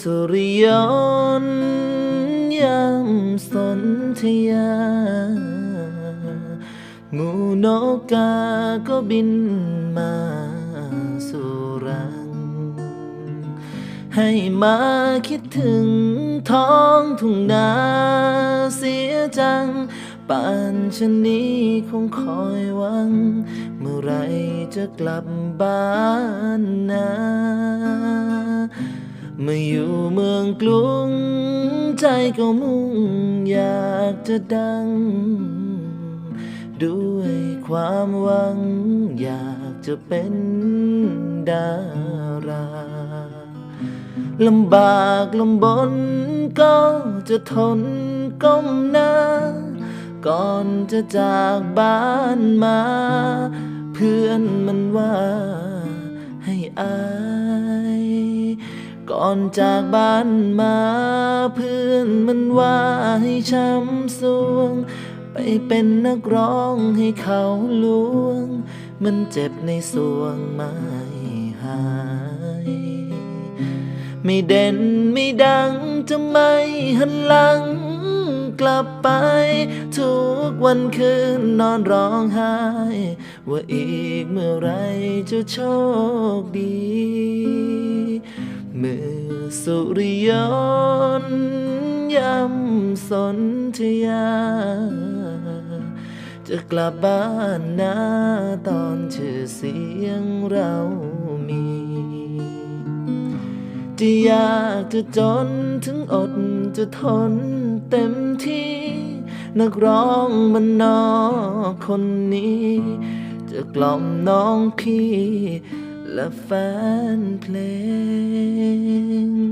สุริยนต์ยำสนธยาหมูนกกาก็บินมาสู่รัง ให้มาคิดถึงท้องทุ่งนาเสียจังป่านชนนี้คงคอยหวัง เมื่อไรจะกลับบ้านนาเมื่อยู่ กรุงใจก็มุ่งอยากจะดัง ด้วยความหวัง อยากจะเป็นดาราลำบากลำบนก็จะทนก้มหน้า ก่อนจะจากบ้านมา เพื่อนมันว่า ก่อนจากบ้านมาเพื่อนมันว่าให้ช้ำสวง ไปเป็นนักร้องให้เขาลวง มันเจ็บในสวงไม่หาย ไม่เด่นไม่ดังจะไม่หันหลังกลับไป ทุกวันคืนนอนร้องไห้ ว่าอีกเมื่อไรจะโชคดี สุริยนยำสนธยา จะกลับบ้านนาตอนชื่อเสียงเรามี จะยากจะจนถึงอดจะทนเต็มที่ นักร้องมันนอกคนนี้ จะกล่อมน้องพี่และแฟนเพลง